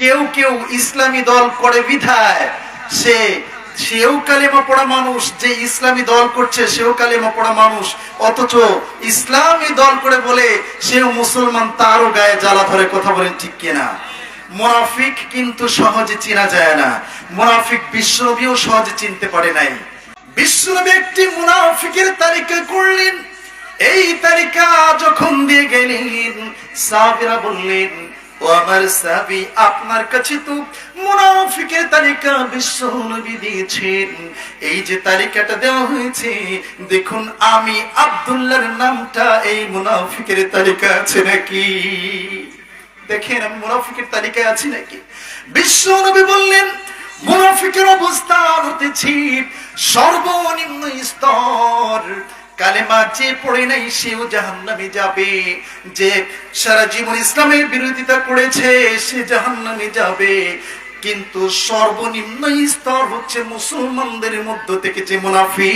কেউ কেউ ইসলামী দল করে বিধায়। সে, সেও কালেমা পড়া মানুষ, যে ইসলামী দল করছে, সেও কালেমা পড়া মানুষ। অথচ ইসলামী দল করে বলে সেও মুসলমান, তারও গায়ে জ্বালা ধরে কথা বলেন ঠিক কিনা? মোনাফিক কিন্তু সহজে চিনা যায় না। মোনাফিক বিশ্বনবীও সহজে চিনতে পারে নাই। বিশ্বনবী একটি মুনাফিকের তালিকা করলেন। এই তালিকা যখন দিয়ে গেলেন, সাহাবীরা বললেন আপনার কাছে তো মুনাফিকের তালিকা বিশ্ব নবী দিয়েছেন। এই যে তালিকাটা দেওয়া হয়েছে, দেখুন, আমি আব্দুল্লাহর নামটা এই মুনাফিকের তালিকা আছে নাকি? দেখেন আমি মুনাফিকের তালিকায় আছি নাকি? বিশ্ব নবী বললেন, মুনাফিকের অবস্থা হতেছি সর্বনিম্ন স্তর। কালেমা যে পড়ে নাই, সেও জাহান্নামে যাবে। যে সারা জীবন ইসলামের বিরোধিতা করেছে, সে জাহান্নামে যাবে। কিন্তু সর্বনিম্ন স্তর হচ্ছে মুসলমানদের মধ্য থেকে যে মুনাফি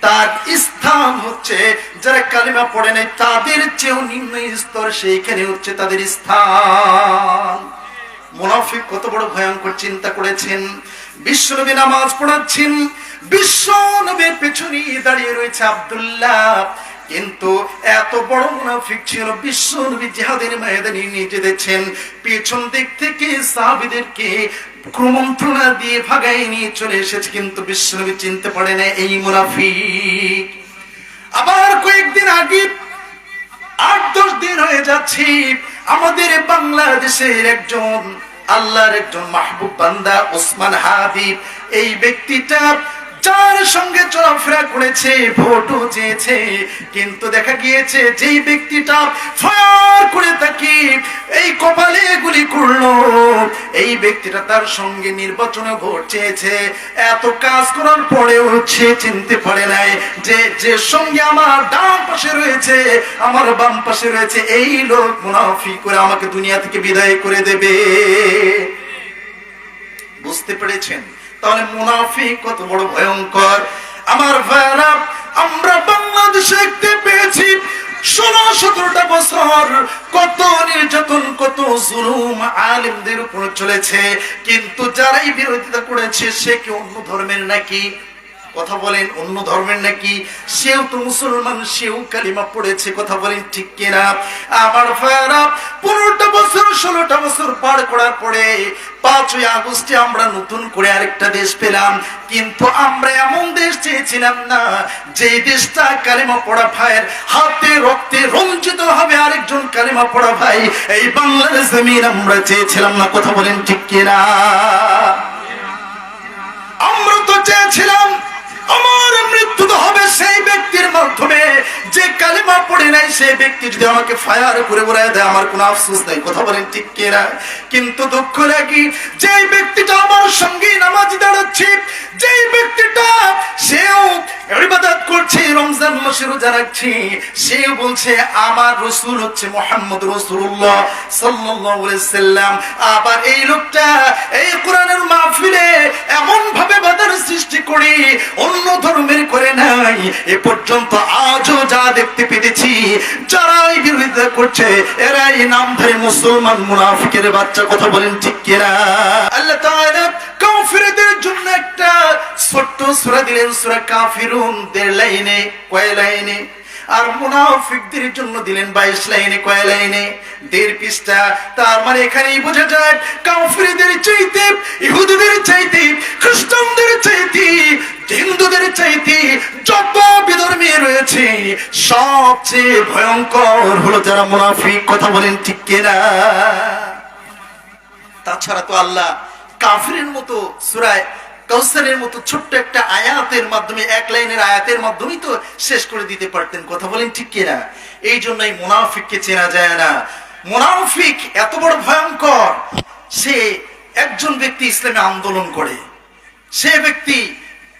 তার স্থান হচ্ছে যারা কালিমা পড়ে নাই, তাদের চেয়েও নিম্ন স্তর, সেইখানে হচ্ছে তাদের স্থান। মুনাফিক কত বড় ভয়ঙ্কর চিন্তা করেছেন। বিশ্বনবী নামাজ পড়াচ্ছেন বিশ্বনবীর পেছনে দাঁড়িয়ে রয়েছে আব্দুল্লাহ। কিন্তু এত বড় মুনাফিক ছিল বিশ্বনবী জিহাদের ময়দানে নিয়ে যেতেছেন। পেছন দিক থেকে সাহাবীদেরকে ক্রমন্ত্রণা দিয়ে ভাগাই নিয়ে চলে এসেছে, কিন্তু বিশ্বনবী চিনতে পারে না এই মুনাফিক। আবার কয়েকদিন আগে, আট দশ দিন হয়ে যাচ্ছে, আমাদের বাংলাদেশের একজন আল্লাহর একজন মাহবুব বান্দা ওসমান হাবিব এই ব্যক্তিটা যার সঙ্গে চলাফেরা করেছে, ভোটও চেয়েছে, কিন্তু দেখা গিয়েছে যেই ব্যক্তিটা ফায়ার করে তাকে এই কপালে গুলি করল। এই ব্যক্তিটা তার সঙ্গে নির্বাচনে ভোট চেয়েছে। এত কাজ করার পরেও সে চিনতে পারে নাই যে যে সঙ্গে আমার ডান পাশে রয়েছে, আমার বাম পাশে রয়েছে, এই লোক মুনাফি করে আমাকে দুনিয়া থেকে বিদায় করে দেবে। বুঝতে পেরেছেন? তাহলে মুনাফি কত বড় ভয়ঙ্কর। আমার ভাইরা আমরা বাংলাদেশে দেখতে পেয়েছি, ষোলো, সতেরোটা বছর কত নির্যাতন, কত জুলুম আলিমদের উপর চলেছে। কিন্তু যারাই বিরোধিতা করেছে, সে কি অন্য ধর্মের নাকি? কথা বলেন, অন্য ধর্মের নাকি? সেও তো মুসলমান, সেও কালিমা পড়েছে, কথা বলেন ঠিক কিনা? আমার ভাইরা পনেরোটা বছর, ষোলোটা বছর পার করার পরে পাঁচই আগস্টে আমরা নতুন করে আরেকটা দেশ পেলাম। কিন্তু আমরা এমন দেশ চেয়েছিলাম না, যে দেশটা কালিমা পড়া ভাইয়ের হাতে রক্তে রঞ্জিত হবে আরেকজন কালিমা পড়া ভাই। এই বাংলার জমিন আমরা চেয়েছিলাম না, কথা বলেন ঠিক কিনা? আমরা তো চেয়েছিলাম আমার মৃত্যু তো হবে সেই ব্যক্তির মাধ্যমে। যে কালিমা পড়ে নাই সেই ব্যক্তি যদি আমাকে ফায়ার করে বলে দেয়, আমার কোনো আফসোস নাই। কথা বলেন ঠিক কিনা? কিন্তু দুঃখ লাগি যেই ব্যক্তিটা আমার সঙ্গে নামাজ দাঁড়াচ্ছে, যেই ব্যক্তিটা সেও ইবাদত করছে, রমজান মাসে রোজা রাখছে, সেও বলছে, আমার রসুল হচ্ছে মোহাম্মদ রসুল্লাহ সাল্লাল্লাহু আলাইহি সাল্লাম। আবার এই লোকটা এই কোরআনের মাহফিলে এমন ভাবে বাধার সৃষ্টি করে, অন্য ধর্মের করে নাই। এ পর্যন্ত আজও যা দেখতে পেতেছি যারা এই বিরোধিতা করছে, এরাই নামধারী মুসলমান মুনাফিকের বাচ্চা কথা বলেন ঠিক কিনা? আল্লাহ কাফিরদের জন্য একটা ছোট্ট দিলেন কাফিরুন দেড় লাইনে কয় লাইনে? আর মুনাফিকদের জন্য দিলেন বাইশ লাইনে কয় লাইনে? তার মানে এখানেই বোঝা যায়, কাফিরদের চাইতে, ইহুদিদের চাইতে, খ্রিস্টানদের চাইতে হিন্দুদের চাইতে যত বিধর্মী রয়েছে, সবচেয়ে ভয়ঙ্কর হলো যারা মুনাফিক, কথা বলেন ঠিক কিনা? তাছাড়া তো আল্লাহ কাফিরের মতো সুরায় কৌসারের মতো ছোট্ট একটা আয়াতের মাধ্যমে, এক লাইনের আয়াতের মাধ্যমেই তো শেষ করে দিতে পারতেন, কথা বলেন ঠিক কিনা? এই জন্যই মুনাফিককে চেনা যায় না। মুনাফিক এত বড় ভয়ঙ্কর, সে একজন ব্যক্তি ইসলামে আন্দোলন করে। সে ব্যক্তি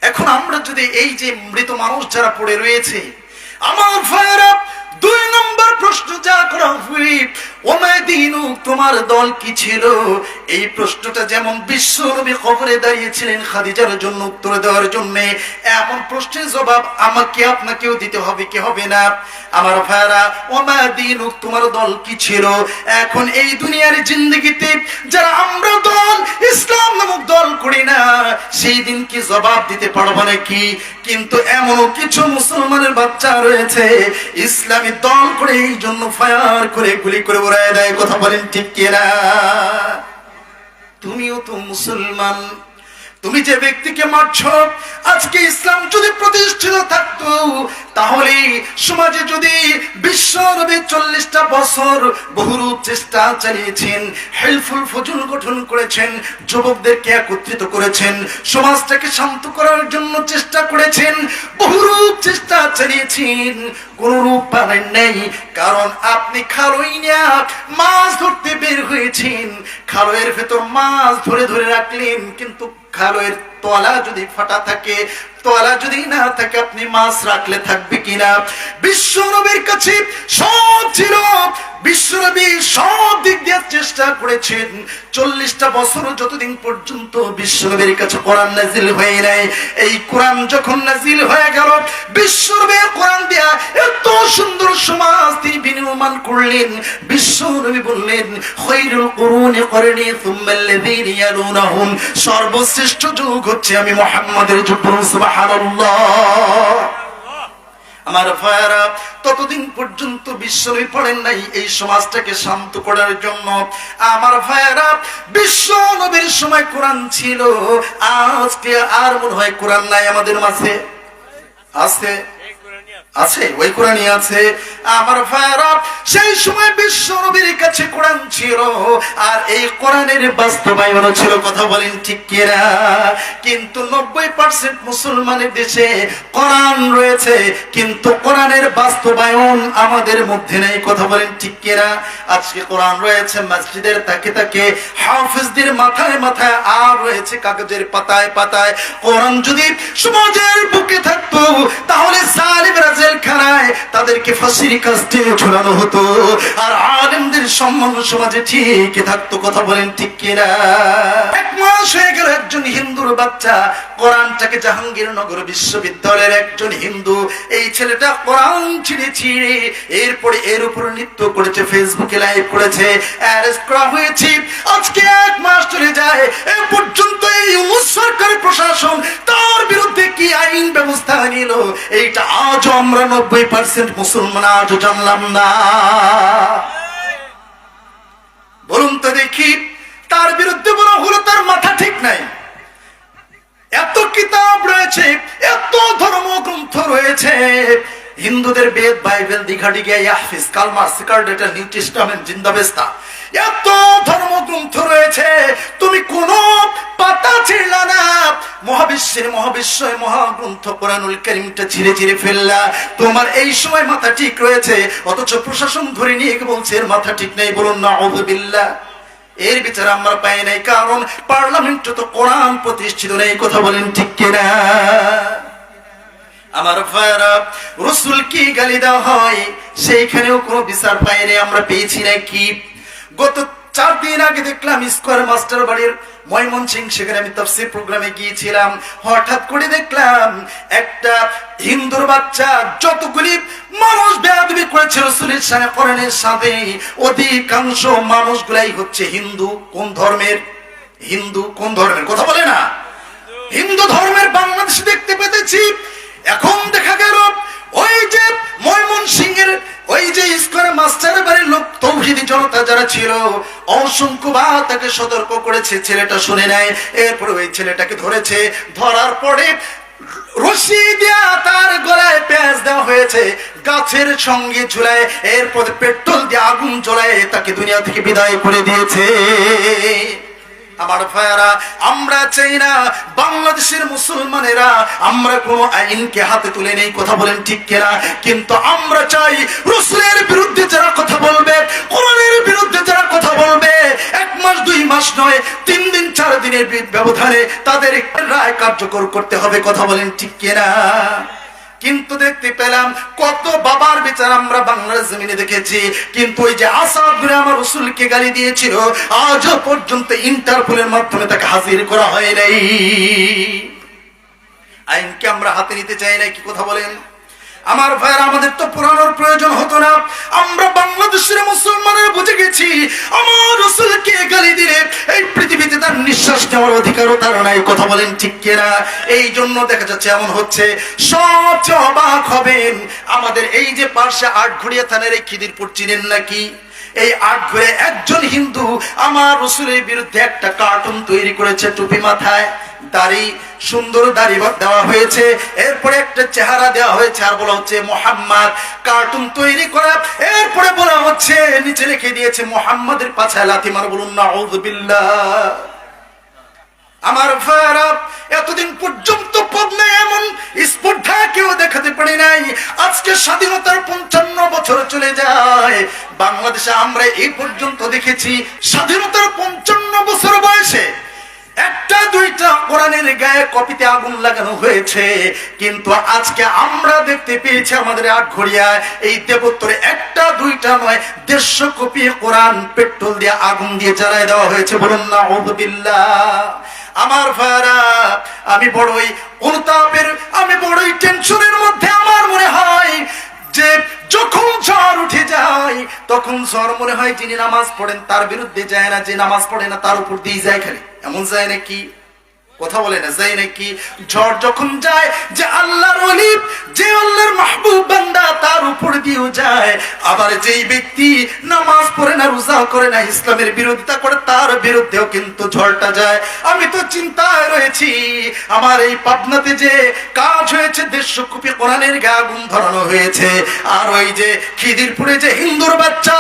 এখন আমরা যদি এই যে মৃত মানুষ যারা পড়ে রয়েছে আমার ভাইয়েরা দুই নম্বর প্রশ্ন যা করা হবে। ওমায় দিনু, তোমার দল কি ছিল? এই প্রশ্নটা যেমন বিশ্ব নবী খবরে দাঁড়িয়েছিলেন খাদিজার জন্য উত্তর দেওয়ার জন্য, এমন প্রশ্নের জবাব আমাকে, আপনাকেও দিতে হবে, কি হবে না? আমার ভাইরা, ওমায় দিনু, তোমার দল কি ছিল? এখন এই দুনিয়ার জিন্দগিতে যারা আমরা দল, ইসলাম নামক দল করি না, সেই দিন কি জবাব দিতে পারব নাকি? কিন্তু এমনও কিছু মুসলমানের বাচ্চা রয়েছে, ইসলামী দল এই জন্য ফায়ার করে গুলি করে উড়ায় দেয়, কথা বলেন ঠিক কিনা? তুমিও তো মুসলমান। তুমি যে ব্যক্তিকে মারছ, আজকে ইসলাম যদি প্রতিষ্ঠিত থাকতো, তাহলে সমাজে যদি বিশ্ব নবী চল্লিশটা বছর বহুরূপ চেষ্টা চালিয়েছেন হেল্পফুল ফজল গঠন করেছেন, যুবকদেরকে একত্রিত করেছেন, সমাজটাকে শান্ত করার জন্য চেষ্টা করেছেন, বহুরূপ চেষ্টা চালিয়েছেন, কোন রূপ পাবেন নেই, কারণ আপনি খালোই না, মাছ ধরতে বের হয়েছেন। খালোয়ের ভেতর মাছ ধরে ধরে রাখলেন, কিন্তু খালোয়ের তলা যদি ফাটা থাকে তলা যদি না থাকে, আপনি মাছ রাখলে থাকবে কিনা? বিশ্ব নবীর কাছে সব ছিল। বিশ্বনবী সব দিক দিয়ে চেষ্টা করেছেন। চল্লিশটা বছর যতদিন পর্যন্ত বিশ্বনবীর কাছে কোরআন নাজিল হয়ে নাই, এই কোরআন যখন নাজিল হয়ে গেল, বিশ্বনবী কোরআন দিয়া এত সুন্দর সমাজ তিনি বিনির্মাণ করলেন। বিশ্বনবী বললেন, খৈরুল কুরুনি করনি, সুম্মাল্লাযীনা ইয়ালুনাহুম। সর্বশ্রেষ্ঠ যুগ হচ্ছে আমি মুহাম্মাদের যুগ সুবহানাল্লাহ। আমার ভাইয়ারা, ততদিন পর্যন্ত বিশ্বনবী পড়েন নাই এই সমাজটাকে শান্ত করার জন্য। আমার ভাইয়ারা, বিশ্ব নবীর সময় কোরআন ছিল, আজকে আর মনে হয় কোরআন নাই আমাদের মাঝে। আছে। আছে, ওই কোরআনই আছে। আমার ভাইরা সেই সময় বিশ্ব নবীর কাছে কোরআন ছিল, আর এই কোরআনের বাস্তবায়ন ছিল, কথা বলেন ঠিক কিনা? কিন্তু নব্বই পার্সেন্ট মুসলমানের দেশে কোরআন রয়েছে, কিন্তু কোরআনের বাস্তবায়ন আমাদের মধ্যে নেই, কথা বলেন ঠিক কিনা? আজকে কোরআন রয়েছে, মসজিদের তাকে তাকে হাফিজদের মাথায় মাথায় আর রয়েছে, কাগজের পাতায় পাতায়। কোরআন যদি সমাজের বুকে থাকতো, তাহলে সালিমরা জেলখানায় তাদেরকে ফাঁসির কাস্টে ঝোলানো হতো। আর আলেমদের সম্মান সমাজে ঠিক থাকতো, কথা বলেন ঠিক কিনা? এক মাস হয়ে গেল একজন হিন্দুর বাচ্চা কোরআনটাকে জাহাঙ্গীরনগর বিশ্ববিদ্যালয়ের একজন হিন্দু, এই ছেলেটা কোরআন ছিঁড়ে ছিঁড়ে এরপরে এর উপর নৃত্য করেছে, ফেসবুকে লাইভ করেছে অ্যারেস্ট করা হয়েছে। আজকে এক মাস চলে যায়, এ পর্যন্ত এই সরকারের প্রশাসন তার বিরুদ্ধে কি আইন ব্যবস্থা নিল? এইটা আজও আমরা নব্বই পার্সেন্ট মুসলমান আজও জানলাম না। বলুন তো দেখি, তার বিরুদ্ধে বলা হলো তার মাথা ঠিক নাই। এত কিতাব রয়েছে, এত ধর্মগ্রন্থ রয়েছে। হিন্দুদের বেদ বাইবেল দীঘা ডিগিয়া ইয়াহফিজ কালমার সিকার্ডেটার নিউ টেস্টামেন্ট, জিন্দাবেস্তা। এত ধর্মগ্রন্থ রয়েছে, তুমি কোন পাতা ছিড়লা না। মহাবিশ্বের মহাবিশ্বয় মহাগ্রন্থ কোরআনুল করিমটা ছিঁড়ে ছিঁড়ে ফেললা। তোমার এই সময় মাথা ঠিক রয়েছে, অথচ প্রশাসন ধরে নিয়ে বলছে, এর মাথা ঠিক নেই বলুন না বিল্লাহ এর বিচার আমরা পাই নাই, কারণ পার্লামেন্ট তো কোরআন প্রতিষ্ঠিত নেই, কথা বলেন ঠিক কিনা? আমার ভাইরা রসুল কি গালি দেওয়া হয়, সেইখানেও কোনো বিচার পাই নাই, আমরা পেয়েছি নাকি গত চার দিন আগে দেখলাম স্কোয়ার মাস্টার বাড়ির ময়মনসিং সেখানে আমি তফসির প্রোগ্রামে গিয়েছিলাম। হঠাৎ করে দেখলাম একটা হিন্দুর বাচ্চা যতগুলি মানুষ বেয়াদবি করেছে রসুলের সাথে, কোরআনের সাথে, অধিকাংশ মানুষগুলাই হচ্ছে হিন্দু। কোন ধর্মের? হিন্দু। কোন ধর্মের? কথা বলে না। হিন্দু ধর্মের বাংলাদেশে দেখতে পেতেছি। এখন দেখা গেল ওই যে ময়মন সিংহের ওই যে ইস্কনের মাস্টার বাড়ির লোক, তৌহিদি জনতা যারা ছিল, অসংখ্য বা তাকে সতর্ক করেছে, ছেলেটা শুনে নেয়, এরপরে ওই ছেলেটাকে ধরেছে, ধরার পরে রশি দিয়া তার গলায় পেঁয়াজ দেওয়া হয়েছে, গাছের সঙ্গে ঝুলায়, এরপর পেট্রোল দিয়ে আগুন জ্বলায়, তাকে দুনিয়া থেকে বিদায় করে দিয়েছে। আমার ভাইয়ারা, আমরা চাই না বাংলাদেশের মুসলমানেরা, আমরা কোন আইনকে হাতে তুলে নেই, কথা বলেন ঠিক কিনা? কিন্তু আমরা চাই রসুলের বিরুদ্ধে যারা কথা বলবে, কোরআনের বিরুদ্ধে যারা কথা বলবে, এক মাস, দুই মাস নয়, তিন দিন, চার দিনের ব্যবধানে তাদের রায় কার্যকর করতে হবে, কথা বলেন ঠিক কিনা? কিন্তু দেখতে পেলাম কত বাবার বিচার আমরা বাংলার জমিনে দেখেছি। কিন্তু ওই যে আসাদ আমার রসুলকে গালি দিয়েছিল, আজও পর্যন্ত ইন্টারপোলের মাধ্যমে তাকে হাজির করা হয় নাই। আইনকে আমরা হাতে নিতে চাই নাই, কি কথা বলেন? আমার ভাইয়ের, আমাদের তো পুরানোর প্রয়োজন হতো না। আমরা বাংলাদেশের মুসলমানের বুঝে গেছি, আমার রসুলকে গালি দিলে এই পৃথিবীতে তার নিঃশ্বাস নেওয়ার অধিকারও তার নাই। কথা বলেন ঠিক কিনা? এই জন্য দেখা যাচ্ছে এমন হচ্ছে সবচেয়ে অবাক হবেন আমাদের এই যে পাশে আট ঘুরিয়া থানার এই খিদিরপুর চিনেন নাকি? এই আট ঘরে একজন হিন্দু আমার রসুলের বিরুদ্ধে একটা কার্টুন তৈরি করেছে টুপি মাথায়। দাড়ি, সুন্দর দাড়ি দেওয়া হয়েছে। এরপরে একটা চেহারা দেওয়া হয়েছে আর বলা হচ্ছে মোহাম্মদ কার্টুন তৈরি করা। এরপরে বলা হচ্ছে, নিচে রেখে দিয়েছে মোহাম্মদের পাছায় লাথি মার, বলুন না আমার ভাইরা এতদিন পর্যন্ত পদ্মে এমন স্পর্ধা কেউ দেখাতে পারি নাই। আজকে স্বাধীনতার পঞ্চান্ন বছর চলে যায়। বাংলাদেশে আমরা এই পর্যন্ত দেখেছি স্বাধীনতার পঞ্চান্ন বছর বয়সে একটা, দুইটা কোরআনের গায়ে কপিতে আগুন লাগানো হয়েছে। কিন্তু আজকে আমরা দেখতে পেয়েছি আমাদের আটঘরিয়া এই দেবোত্তরে একটা, দুইটা নয়, দেড়শো কপি কোরআন পেট্রোল দিয়ে আগুন দিয়ে জ্বালায় দেওয়া হয়েছে। বলুন না আমার ভাইরা, আমি বড়ই অনুতাপের, আমি বড়ই টেনশনের মধ্যে আমার মনে হয় যে, যখন ঝড় উঠে যায়, তখন ঝড় মনে হয় যিনি নামাজ পড়েন তার বিরুদ্ধে যায় না, যে নামাজ পড়ে না তার উপর দিয়ে যায় খালি। এমন যায় নাকি কথা বলে না যাই নাকি? ঝড় যখন যায়, যে আল্লাহর অলিপ যে আল্লাহর মাহবুব বান্দা তার উপর দিয়েও যায়। আবার যেই ব্যক্তি নামাজ পড়ে না, রোজা করে না, ইসলামের বিরোধিতা করে, তার বিরুদ্ধেও কিন্তু ঝড়টা যায়। আমি তো চিন্তায় রয়েছি, আমার এই পাবনাতে যে কাজ হয়েছে, দেড়শো কুপি কোরআনের গা আগুন ধরানো হয়েছে। আর ওই যে খিদিরপুরে যে হিন্দুর বাচ্চা,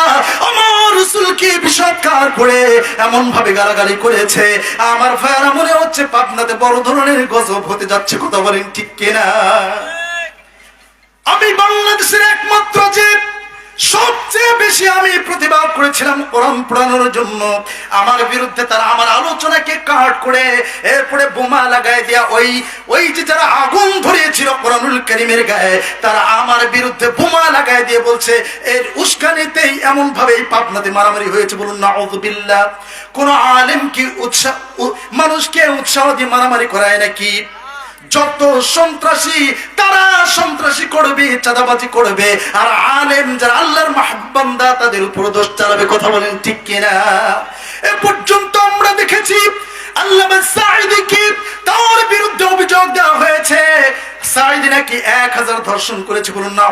আমার রসুলকে বিষৎকার করে এমন ভাবে গালাগালি করেছে। আমার ভাইয়ারা মনে হচ্ছে পাবনাতে বড় ধরনের গজব হতে যাচ্ছে কথা বলেন ঠিক কেনা? আমি বাংলাদেশের একমাত্র যে সবচেয়ে বেশি আমি প্রতিবাদ করেছিলাম কোরআন পড়ানোর জন্য। আমার বিরুদ্ধে তারা আমার আলোচনাকে কাট করে এরপরে বোমা লাগাই দেয়া। ওই ওই যে যারা আগুন ধরিয়েছিল কোরআনুল করিমের গায়ে, তারা আমার বিরুদ্ধে বোমা লাগাই দিয়ে বলছে, এর উস্কানিতেই এমন ভাবে এই পাবনাতে মারামারি হয়েছে বলুন না বিল্লাহ। কোন আলেম কি উৎসাহ মানুষকে উৎসাহ দিয়ে মারামারি করায় নাকি? যত সন্ত্রাসী, তারা সন্ত্রাসী করবে, চাঁদাবাজি করবে। আর আলেম যারা আল্লাহর মাহবান্দা, তাদের উপর দোষ চালাবে, কথা বলেন ঠিক কিনা? এ পর্যন্ত আমরা দেখেছি আল্লাহ তার বিরুদ্ধে অভিযোগ দেওয়া হয়েছে। সাইদি নাকি এক হাজার ধর্ষণ করেছে বলুন না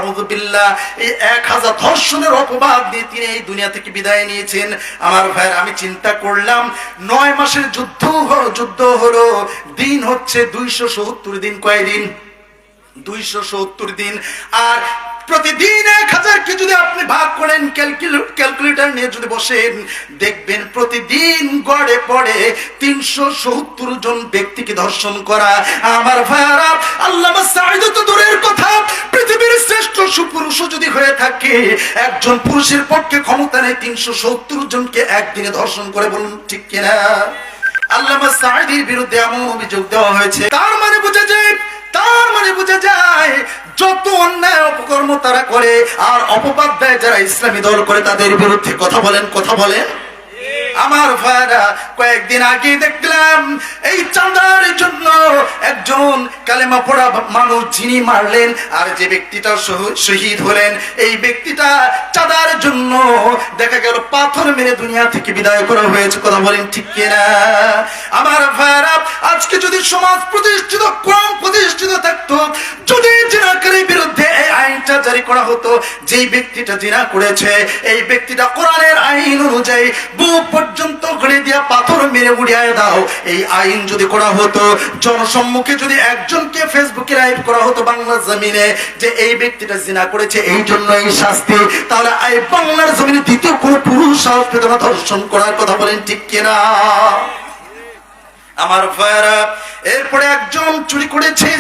এই এক হাজার ধর্ষণের অপবাদ তিনি এই দুনিয়া থেকে বিদায় নিয়েছেন। আমার ভাই আমি চিন্তা করলাম, নয় মাসের যুদ্ধ হলো যুদ্ধ হলো, দিন হচ্ছে দুইশো সত্তর দিন। কয়দিন? দুইশো সত্তর দিন। আর প্রতিদিন এক হাজারকে যদি আপনি ভাগ করেন ক্যালকুলেটর নিয়ে যদি বসেন, দেখবেন প্রতিদিন গড়ে পড়ে তিনশো সত্তর জন ব্যক্তিকে ধর্ষণ করা। আমার ভাইয়ারা আল্লাহ তো দূরের কথা, পৃথিবীর শ্রেষ্ঠ সুপুরুষ যদি হয়ে থাকে, একজন পুরুষের পক্ষে ক্ষমতা নেই তিনশো সত্তর জনকে একদিনে ধর্ষণ করে বলুন ঠিক কিনা? আল্লামা সাঈদীর বিরুদ্ধে এমন অভিযোগ দেওয়া হয়েছে। তার মানে বোঝা যায়, তার মানে বোঝা যায়, যত অন্যায় অপকর্ম তারা করে, আর অপবাদ দেয় যারা ইসলামী দল করে, তাদের বিরুদ্ধে কথা বলেন কথা বলেন। আমার ভাইরা কয়েকদিন আগে দেখলাম, এই চাঁদার জন্য একজন কালেমা পড়া মানুষ যিনি মারলেন, আর যে ব্যক্তিটা শহীদ হলেন, এই ব্যক্তিটা চাঁদার জন্য দেখা গেল পাথর মেরে দুনিয়া থেকে বিদায় করা হয়েছে। কথা বলেন ঠিক কিনা? আমার ভাইরা, আজকে যদি সমাজ প্রতিষ্ঠিত, কোরআন প্রতিষ্ঠিত থাকতো, যদি জিনাকারীর বিরুদ্ধে এই আইনটা জারি করা হতো, যেই ব্যক্তিটা জিনা করেছে, এই ব্যক্তিটা কোরআনের আইন অনুযায়ী পর্যন্ত ঘুরে দিয়া পাথর মেরে উড়িয়ে দাও। এই আইন যদি করা হতো, জনসম্মুখে যদি একজনকে ফেসবুকে লাইভ করা হতো বাংলার জমিনে, যে এই ব্যক্তিটা জিনা করেছে, এই জন্য এই শাস্তি, তাহলে এই বাংলার জমিনে দ্বিতীয় কোনো পুরুষ সাহস পেত না ধর্ষণ করার কথা বলেন ঠিক কিনা? আমার ভাইয়ারা, এরপরে একজন চুরি করেছে,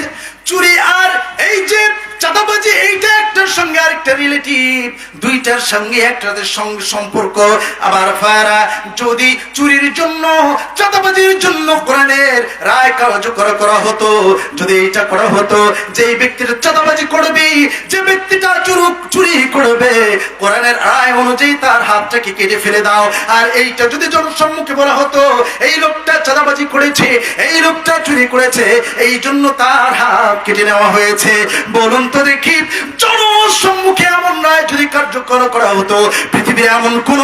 চুরি আর এই যে চাঁদাবাজি এইটা একটার সঙ্গে আরেকটা রিলেটিভ দুইটার সঙ্গে একটাদের সঙ্গে সম্পর্ক। আবার ফারা যদি চুরির জন্য, চাঁদাবাজির জন্য কোরআনের রায় কার্যকর করা হতো, যদি এটা করা হতো যে ব্যক্তিটা চাঁদাবাজি করবে, যে ব্যক্তিটা চুরুক, চুরি করবে, কোরআনের রায় অনুযায়ী তার হাতটাকে কেটে ফেলে দাও। আর এইটা যদি জনসম্মুখে বলা হতো, এই লোকটা চাঁদাবাজি করেছে, এই লোকটা চুরি করেছে, এই জন্য তার হাত কেটে নেওয়া হয়েছে। বলুন তো দেখি, জনসম্মুখে এমন নয় যদি কার্যকর করা হতো, পৃথিবীর এমন কোন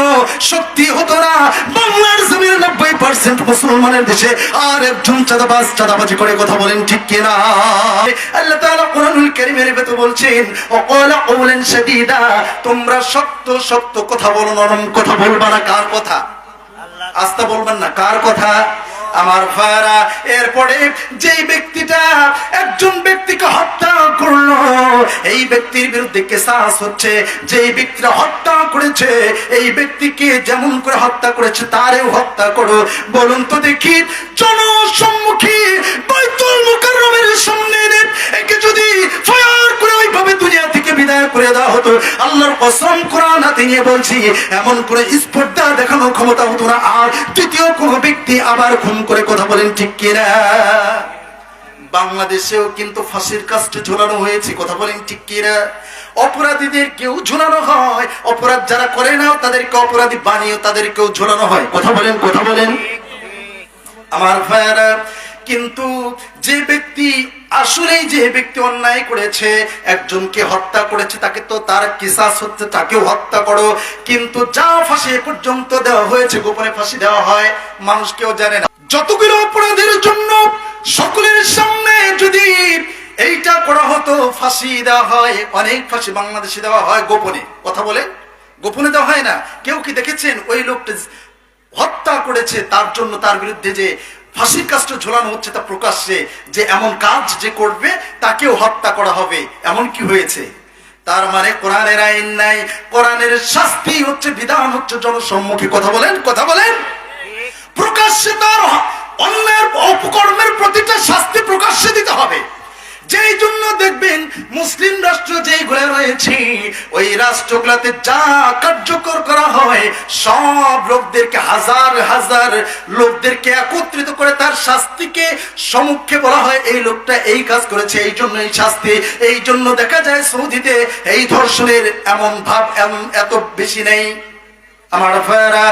শক্তি হতো না, বাংলার জমির নব্বই পার্সেন্ট মুসলমানের দেশে আর একজন চাঁদাবাজ চাঁদাবাজি করে কথা বলেন ঠিক কিনা? আল্লাহ তাআলা কোরআনুল কারীমের ভেতর বলছেন ওয়াকালা কওলান শাদীদা, তোমরা শক্ত শক্ত কথা বলো নরম কথা বলবা না কার কথা আস্তা বলবেন না কার কথা? আমার ফারা এরপরে যেই ব্যক্তিটা একজন ব্যক্তিকে হত্যা করল, এই ব্যক্তির বিরুদ্ধে কেসাস হচ্ছে। যেই ব্যক্তিরা হত্যা করেছে, এই ব্যক্তিকে যেমন করে হত্যা করেছে, তারেও হত্যা করো। বলুন তো দেখি, জনসম্মুখী বাইতুল মুকাররমের সামনে একে যদি ফায়ার করে ওইভাবে দুনিয়া থেকে বিদায় করে দেওয়া হতো, আল্লাহর কসম কোরআন হাতে নিয়ে বলছি, এমন করে স্পর্ধা দেখানো ক্ষমতা হতো না। আর তৃতীয় কোনো ব্যক্তি আবার খুন করে কথা বলেন ঠিক কিনা? বাংলাদেশেও কিন্তু ফাঁসির কাজটা ঝোলানো হয়েছে, কথা বলেন ঠিক কিনা? অপরাধীদের কেউ ঝোলানো হয়, অপরাধ যারা করে না তাদেরকে অপরাধী বানিয়ে তাদেরকেও ঝোলানো হয়, কথা বলেন কথা বলেন। আমার ভাইয়ারা, কিন্তু যে ব্যক্তি আসলেই যে ব্যক্তি অন্যায় করেছে, একজনকে হত্যা করেছে, তাকে তো তার কিসাস হচ্ছে, তাকেও হত্যা করো। কিন্তু যা ফাঁসি পর্যন্ত দেওয়া হয়েছে, গোপনে ফাঁসি দেওয়া হয়, মানুষ কেউ জানে না। যতগুলো অপরাধের জন্য সকলের সামনে যদি এইটা করা হতো, ফাঁসি দেওয়া হয়, অনেক ফাঁসি বাংলাদেশে দেওয়া হয় গোপনে। কথা বলে? গোপনে দেওয়া হয় না। কেউ কি দেখেছেন ওই লোকটা হত্যা করেছে তার জন্য তার বিরুদ্ধে যে ফাঁসির কাজটা ঝোলানো হচ্ছে তা প্রকাশ্যে, যে এমন কাজ যে করবে তাকেও হত্যা করা হবে। এমন কি হয়েছে? তার মানে কোরআনের আইন নাই। কোরআনের শাস্তি হচ্ছে, বিধান হচ্ছে জনসম্মুখে। কথা বলেন? কথা বলেন? প্রকাশ্যে তার অন্যের অপকর্মের প্রতিটা শাস্তি প্রকাশ্যে দিতে হবে। যেই জন্য দেখবেন মুসলিম রাষ্ট্র যেগুলো রয়েছে, ওই রাষ্ট্রগুলোতে যা কার্যকর করা হয়, সব লোকদেরকে হাজার হাজার লোকদেরকে একত্রিত করে তার শাস্তিকে সম্মুখে বলা হয়, এই লোকটা এই কাজ করেছে, এই জন্য এই শাস্তি, এই জন্য দেখা যায় সৌদিতে এই ধর্ষণের এমন ভাব এমন এত বেশি নেই। আমার ভাইয়েরা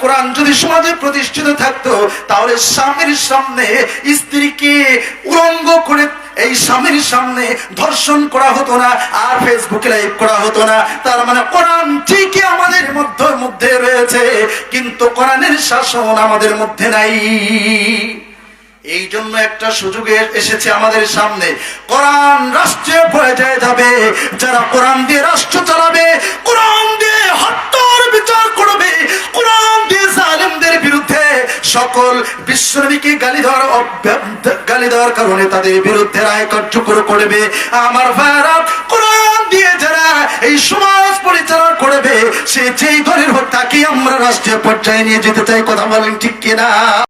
কোরআন যদি সমাজে প্রতিষ্ঠিত থাকতো, তাহলে স্বামীর সামনে স্ত্রীকে উলঙ্গ করে এই স্বামীর সামনে ধর্ষণ করা হতো না, আর ফেসবুকে লাইভ করা হতো না। তার মানে কোরআন ঠিকই আমাদের মধ্যে মধ্যে রয়েছে, কিন্তু কোরআনের শাসন আমাদের মধ্যে নাই। এই জন্য একটা সুযোগ এসেছে আমাদের সামনে। কোরআন রাষ্ট্রীয় পর্যায়ে যাবে, যারা কোরআন দিয়ে রাষ্ট্র চালাবে, কোরআন দিয়ে হত্যার বিচার করবে, কোরআন দিয়ে জালেমদের বিরুদ্ধে সকল বিশ্বনবীকে গালি দেওয়ার গালি দেওয়ার কারণে তাদের বিরুদ্ধে রায় কার্যকর করবে। আমার ভাইরা কোরআন দিয়ে যারা এই সমাজ পরিচালনা করবে, সে যেই দলের হোক তাকে আমরা রাষ্ট্রীয় পর্যায়ে নিয়ে যেতে চাই। কথা বলেন ঠিক কিনা?